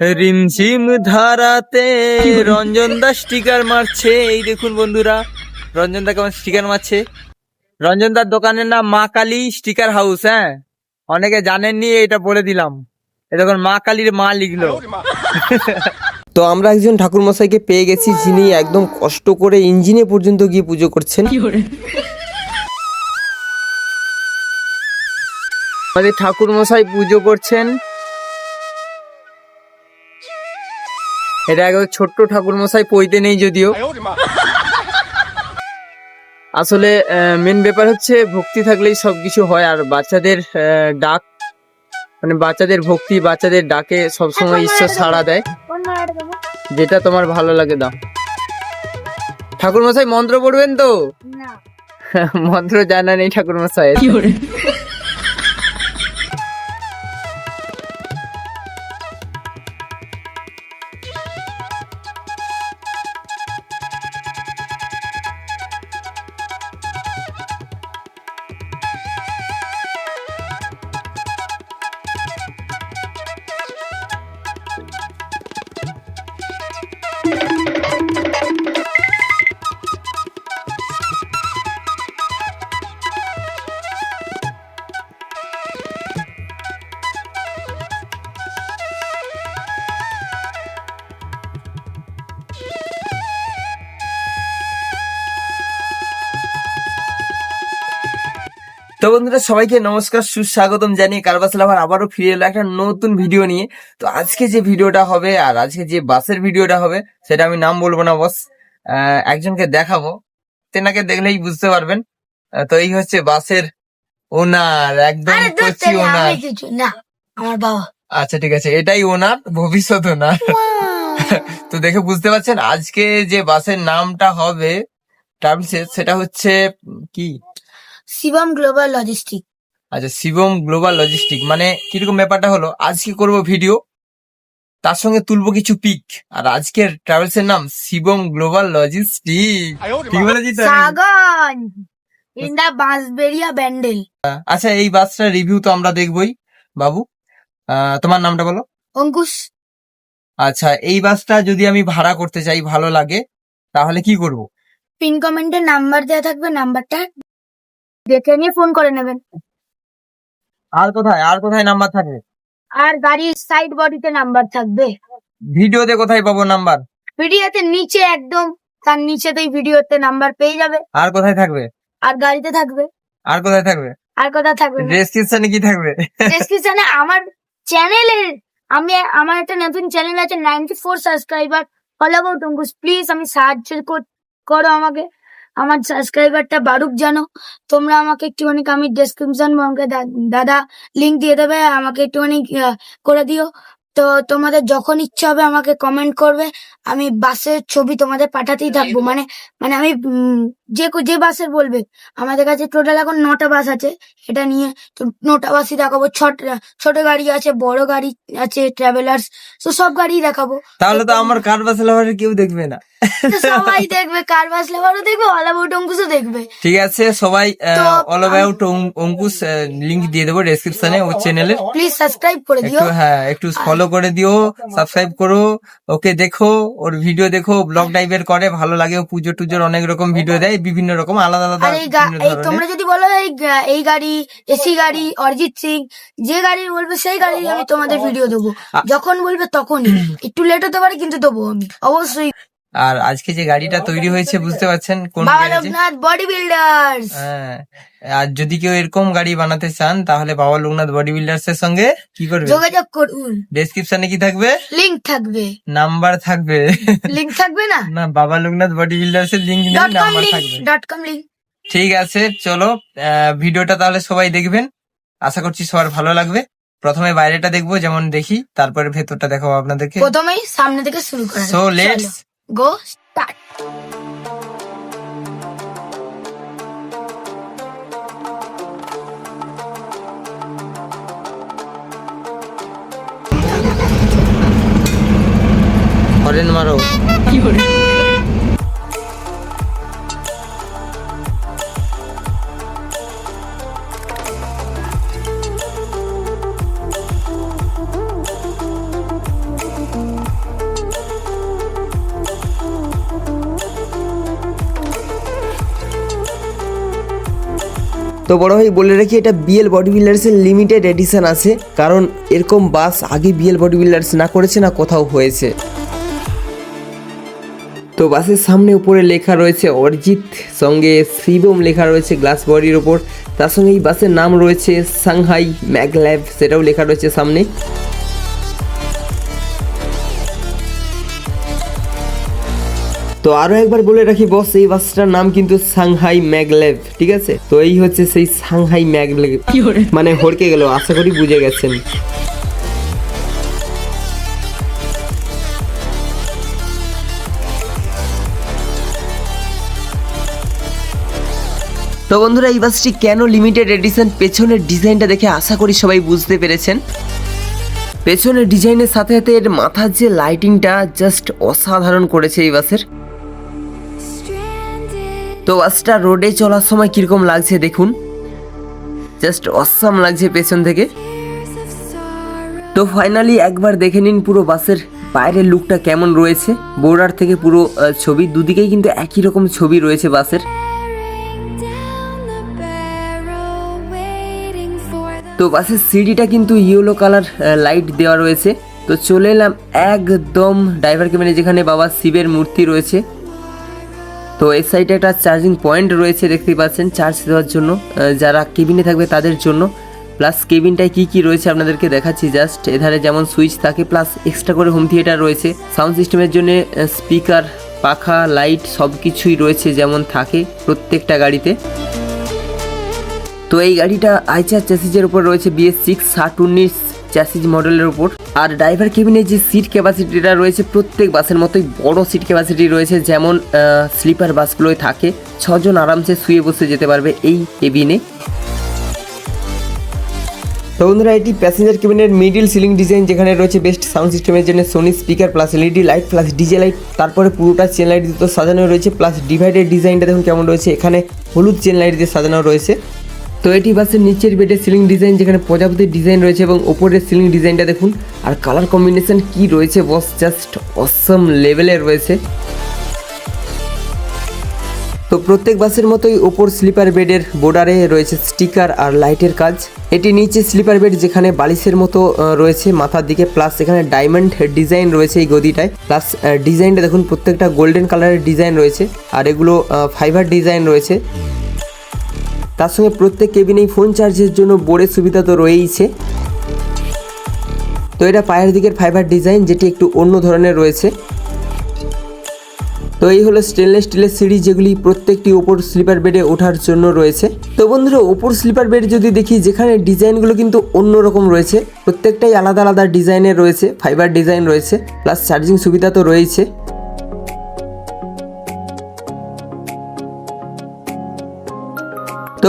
রিমঝিম ধারাতে রঞ্জন দা স্টিকার মারছে। এই দেখুন বন্ধুরা রঞ্জন দা কেমন স্টিকার মারছে। রঞ্জন দার দোকানের নাম মা কালী স্টিকার হাউস হ্যাঁ? অনেকে জানেননি এটা বলে দিলাম। এ দেখুন মা কালীর মা লিখলো। তো আমরা একজন ঠাকুর মশাইকে পেয়ে গেছি যিনি একদম কষ্ট করে ইঞ্জিনে পর্যন্ত গিয়ে পুজো করছেন। আমাদের ঠাকুর মশাই পুজো করছেন। এটা একবার ছোট্ট ঠাকুর মশাই পইতে নেই যদিও। আসলে মেন ব্যাপার হচ্ছে ভক্তি থাকলেই সব কিছু হয় আর বাচ্চাদের ডাক মানে বাচ্চাদের ভক্তি বাচ্চাদের ডাকে সবসময় ঈশ্বর সাড়া দেয়। যেটা তোমার ভালো লাগে দাও। ঠাকুর মশাই মন্ত্র পড়বেন তো? মন্ত্র জানা নেই ঠাকুর মশাই তো বন্ধুরা সবাইকে নমস্কার সুস্বাগতম জানিয়ে কারবাস লাভার আবারও ফিরে এলো একটা নতুন ভিডিও নিয়ে। তো আজকে যে ভিডিওটা হবে আর আজকে যে বাসের ভিডিওটা হবে সেটা আমি নাম বলব না বস। একজনকে দেখাবো। তেনাকে দেখলেই বুঝতে পারবেন। তো এই হচ্ছে বাসের ওনার একদম কচি ওনার। আমি আমার বাবা। আচ্ছা ঠিক আছে এটাই ওনার ভবিষ্যৎ ওনার। তো দেখে বুঝতে পারছেন আজকে যে বাসের নামটা হবে ট্রাভেলসের সেটা হচ্ছে কি? Shivam global logistic. আচ্ছা শিবম গ্লোবাল লজিস্টিক মানে কীরকম ব্যাপারটা হলো আজকে করব ভিডিও তার সঙ্গে তুলবো কিছু পিক আর আজকের ট্রাভেলস এর নাম শিবম গ্লোবাল লজিস্টিক। ঠিক বলেছি তো? সাগন! In the Bandel. আচ্ছা এই বাসটার রিভিউ তো আমরা দেখবই বাবু। আহ, তোমার নামটা বলো? অঙ্কুশ। আচ্ছা এই বাসটা যদি আমি ভাড়া করতে চাই ভালো লাগে তাহলে কি করব? পিন কমেন্টে নাম্বার দেওয়া থাকবে নাম্বারটা দেখে নিয়ে ফোন করে নেবেন। আর কোথায়? আর কোথায় নাম্বার থাকবে? আর গাড়ির সাইড বডিতে নাম্বার থাকবে। ভিডিওতে কোথায় পাবো নাম্বার ভিডিওতে নিচে একদম তার নিচেতেই ভিডিওতে নাম্বার পেয়ে যাবে। আর কোথায় থাকবে? আর গাড়িতে থাকবে। আর কোথায় থাকবে? আর কোথায় থাকবে? ডেসক্রিপশনে কি থাকবে? ডেসক্রিপশনে আমার চ্যানেলের আমি আমার একটা নতুন চ্যানেল আছে নাইনটি ফোর সাবস্ক্রাইবার ফলো করো প্লিজ আমি সাহায্য করো আমাকে। আমার সাবস্ক্রাইবারটা বারুক জানো। তোমরা আমাকে একটুখানি আমি ডেসক্রিপশন বক্সে দাদা লিঙ্ক দিয়ে দেবে আমাকে একটুখানি করে দিও। তো তোমাদের যখন ইচ্ছা হবে আমাকে কমেন্ট করবে আমি বাসের ছবি তোমাদের পাঠাতেই থাকব। মানে মানে আমি যে যে বাসের বলবে আমাদের কাছে টোটাল এখন নটা বাস আছে এটা নিয়ে তো নটা বাসই দেখাবো। ছোট ছোট গাড়ি আছে বড় গাড়ি আছে ট্রাভেলার্স তো সব গাড়ি দেখাবো। তাহলে তো আমার কার বাস লাভারে কেউ দেখবে না। সবাই দেখবে কার বাস লেবারও দেখবে অল অ্যাবাউট অঙ্কুশও দেখবে। ঠিক আছে সবাই অল অ্যাবাউট অঙ্কুশ লিংক দিয়ে দেবো ডেসক্রিপশনে ওর চ্যানেলের প্লিজ সাবস্ক্রাইব করে দিও। একটু হ্যাঁ একটু ফলো করে দিও সাবস্ক্রাইব করো। ওকে দেখো ওর ভিডিও দেখো ব্লগ টাইপের করে ভালো লাগে পুজো টুজোর অনেক রকম ভিডিও দেয়। বিভিন্ন রকম আলাদা আলাদা আর এই গা- বিভিন্ন এই ধরনের। তোমরা যদি বলো এই গা- এই গাড়ি এসি গাড়ি অরিজিৎ সিং যে গাড়ি বলবে সেই গাড়ি আমি তোমাদের ভিডিও দেবো। যখন বলবে তখনই। একটু লেট হতে পারে কিন্তু দেবো আমি। অবশ্যই। আর আজকে যে গাড়িটা তৈরি হয়েছে বুঝতে পারছেন? কোন বডি বিল্ডার্স হ্যাঁ আর যদি কেউ এরকম গাড়ি বানাতে চান তাহলে বাবা লোকনাথ বডি বিল্ডার্স এর সঙ্গে কি করবে যোগাযোগ করুন। ডেসক্রিপশনে কি থাকবে? লিংক থাকবে। নাম্বার থাকবে। লিংক থাকবে না? না বাবা লোকনাথ বডি বিল্ডার্স এর লিঙ্ক ডট কম নাম্বার থাকবে। ডট কম লিংক ঠিক আছে চলো ভিডিওটা তাহলে সবাই দেখবেন। আশা করছি সবার ভালো লাগবে। প্রথমে বাইরেটা দেখব যেমন দেখি তারপরে ভেতরটা দেখাবো আপনাদেরকে। প্রথমেই সামনে থেকে শুরু করা so let's go start. Horn মারো তো বড় ভাই, বলে রাখি, এটা বিএল বডি বিল্ডার্সের লিমিটেড এডিশন আছে, কারণ এরকম বাস আগে বিএল বডি বিল্ডার্স না করেছে না কোথাও হয়েছে। তো বাসের সামনে উপরে লেখা রয়েছে অরিজিৎ, সঙ্গে শিবম লেখা রয়েছে গ্লাস বডির ওপর তার সঙ্গে এই বাসের নাম রয়েছে সাংহাই ম্যাগল্যাব, সেটাও লেখা রয়েছে সামনে। তো আরও একবার বলে রাখি বস এই বাসটার নাম কিন্তু সাংহাই ম্যাগলেভ ঠিক আছে? তো এই হচ্ছে সেই সাংহাই ম্যাগলেভ মানে হড়কে গেল আশা করি বুঝে গেছেন। তো বন্ধুরা এই বাসটি কেন লিমিটেড এডিশন পেছনের ডিজাইনটা দেখে আশা করি সবাই বুঝতে পেরেছেন। পেছনের ডিজাইনের সাথে সাথে এর মাথার যে লাইটিংটা জাস্ট অসাধারণ করেছে এই বাসের। তো বাসটা রোডে চলার সময় কীরকম লাগছে দেখুন। জাস্ট অসাম লাগছে পেছন থেকে। তো ফাইনালি একবার দেখে নিন পুরো বাসের বাইরের লুকটা কেমন রয়েছে। বোর্ডার থেকে পুরো ছবি, দুদিকেই কিন্তু একই রকম ছবি রয়েছে বাসের। তো বাসের সিডিটা কিন্তু ইয়েলো কালার লাইট দেওয়া রয়েছে। তো চলে এলাম একদম ড্রাইভার কেবিনে যেখানে বাবা শিবের মূর্তি রয়েছে। তো এই সাইডে একটা চার্জিং পয়েন্ট রয়েছে, দেখতেই পাচ্ছেন চার্জ দেওয়ার জন্য। যারা কেবিনে থাকবে তাদের জন্য। প্লাস কেবিনটায় কি কি রয়েছে আপনাদেরকে দেখাচ্ছি জাস্ট এধারে যেমন সুইচ থাকে প্লাস এক্সট্রা করে হোম থিয়েটার রয়েছে। সাউন্ড সিস্টেমের জন্য স্পিকার পাখা লাইট সব কিছুই রয়েছে যেমন থাকে প্রত্যেকটা গাড়িতে। তো এই গাড়িটা আইচার চ্যাসিজের উপর রয়েছে বিএস সিক্স ষাট, উনিশ চ্যাসিজ মডেলের উপর। আর ড্রাইভার কেবিনে যে সিট ক্যাপাসিটিটা রয়েছে, প্রত্যেক বাসের মতোই বড় সিট ক্যাপাসিটি রয়েছে, যেমন স্লিপার বাসগুলোয় থাকে। ছজন আরামসে শুয়ে বসে যেতে পারবে এই কেবিনে তো বন্ধুরা, এটি প্যাসেঞ্জার কেবিনের মিডিল সিলিং ডিজাইন যেখানে রয়েছে বেস্ট সাউন্ড সিস্টেমের জন্য Sony speaker plus LED light plus DJ light তারপরে পুরোটা চেন লাইট দিয়ে তো সাজানো রয়েছে প্লাস ডিভাইডেড ডিজাইনটা দেখুন কেমন রয়েছে। এখানে হলুদ চেন লাইট দিয়ে সাজানো রয়েছে। তো এটি বাসের নিচের বেডের সিলিং ডিজাইন যেখানে প্রজাপতির ডিজাইন রয়েছে এবং ওপরের সিলিং ডিজাইনটা দেখুন। আর কালার কম্বিনেশন কি রয়েছে বস জাস্ট অসম লেভেলে রয়েছে। তো প্রত্যেক বাসের মতোই ওপর স্লিপার বেডের বোর্ডারে রয়েছে স্টিকার আর লাইটের কাজ। এটি নিচে স্লিপার বেড যেখানে বালিশের মতো রয়েছে মাথার দিকে প্লাস এখানে ডায়মন্ড ডিজাইন রয়েছে এই গদিটায়। প্লাস ডিজাইনটা দেখুন, প্রত্যেকটা গোল্ডেন কালারের ডিজাইন রয়েছে। আর এগুলো ফাইবার ডিজাইন রয়েছে। তার সঙ্গে প্রত্যেক কেবিনেই ফোন চার্জের জন্য বোর্ডের সুবিধা তো রয়েইছে। তো এটা পায়ের দিকের ফাইবার ডিজাইন যেটি একটু অন্য ধরনের রয়েছে। তো এই হলো স্টেনলেস স্টিলের সিঁড়ি, যেগুলি প্রত্যেকটি ওপর স্লিপার বেডে ওঠার জন্য রয়েছে। তো বন্ধুরা, ওপর স্লিপার বেড যদি দেখি, যেখানে ডিজাইনগুলো কিন্তু অন্য রকম রয়েছে। প্রত্যেকটাই আলাদা আলাদা ডিজাইনের রয়েছে ফাইবার ডিজাইন রয়েছে প্লাস চার্জিং সুবিধা তো রয়েছে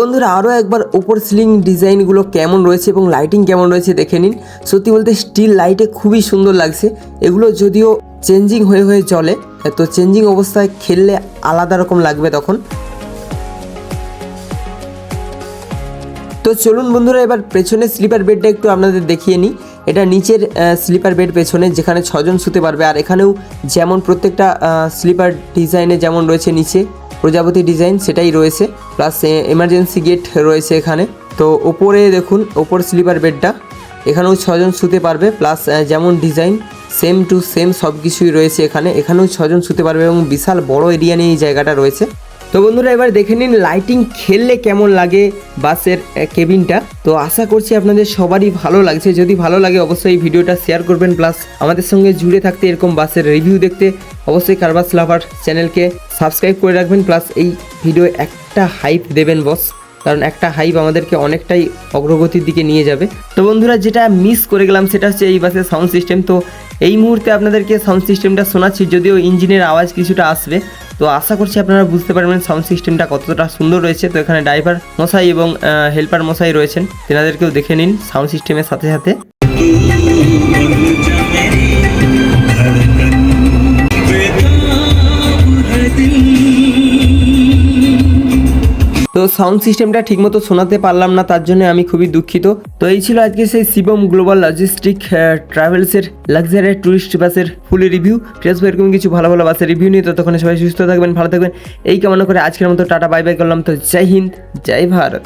বন্ধুরা আরও একবার ওপর সিলিং ডিজাইনগুলো কেমন রয়েছে এবং লাইটিং কেমন রয়েছে দেখে নিন। সত্যি বলতে স্টিল লাইটে খুবই সুন্দর লাগছে। এগুলো যদিও চেঞ্জিং হয়ে হয়ে চলে তো চেঞ্জিং অবস্থায় খেললে আলাদা রকম লাগবে তখন। তো চলুন বন্ধুরা, এবার পেছনের স্লিপার বেডটা একটু আপনাদের দেখিয়ে নিই। এটা নিচের স্লিপার বেড পেছনে যেখানে ছজন শুতে পারবে। আর এখানেও যেমন প্রত্যেকটা স্লিপার ডিজাইনে যেমন রয়েছে নিচে, প্রজাপতি ডিজাইন সেটাই রয়েছে। প্লাস এমার্জেন্সি গেট রয়েছে এখানে। তো ওপরে দেখুন, ওপর স্লিপার বেডটা। এখানেও ছজন শুতে পারবে। প্লাস যেমন ডিজাইন সেম টু সেম সব কিছুই রয়েছে এখানে। এখানেও ছজন শুতে পারবে এবং বিশাল বড় এরিয়া নিয়ে এই জায়গাটা রয়েছে। তো বন্ধুরা, এবার দেখে নিন লাইটিং খেললে কেমন লাগে বাসের কেবিনটা তো আশা করছি আপনাদের সবারই ভালো লাগছে। যদি ভালো লাগে, অবশ্যই ভিডিওটা শেয়ার করবেন। প্লাস আমাদের সঙ্গে জুড়ে থাকতে এরকম বাসের রিভিউ দেখতে অবশ্যই কারবাস লাভার চ্যানেলকে সাবস্ক্রাইব করে রাখবেন। প্লাস এই ভিডিও একটা হাইপ দেবেন বস কারণ একটা হাইপ আমাদেরকে অনেকটাই অগ্রগতির দিকে নিয়ে যাবে। তো বন্ধুরা, যেটা মিস করে গেলাম, সেটা হচ্ছে এই বাসের সাউন্ড সিস্টেম তো এই মুহূর্তে আপনাদেরকে সাউন্ড সিস্টেমটা শোনাচ্ছি, যদিও ইঞ্জিনের আওয়াজ কিছুটা আসবে। তো আশা করছি আপনারা বুঝতে পারবেন সাউন্ড সিস্টেমটা কতটা সুন্দর রয়েছে। তো এখানে ড্রাইভার মশাই এবং হেল্পার মশাই রয়েছেন। তেনাদেরকেও দেখে নিন সাউন্ড সিস্টেমের সাথে সাথে। তো সাউন্ড সিস্টেমটা ঠিকমতো শোনাতে পারলাম না, তার জন্য আমি খুবই দুঃখিত। তো এই ছিল আজকে সেই শিবম গ্লোবাল লজিস্টিক ট্রাভেলসের লাক্সারি ট্যুরিস্ট বাসের ফুল রিভিউ ফেসবুক এরকম কিছু ভালো ভালো বাসের রিভিউ নিয়ে, ততক্ষণে সবাই সুস্থ থাকবেন, ভালো থাকবেন। এই কামনা করে আজকের মতো টাটা বাই বাই করলাম। তো জয় হিন্দ, জয় ভারত।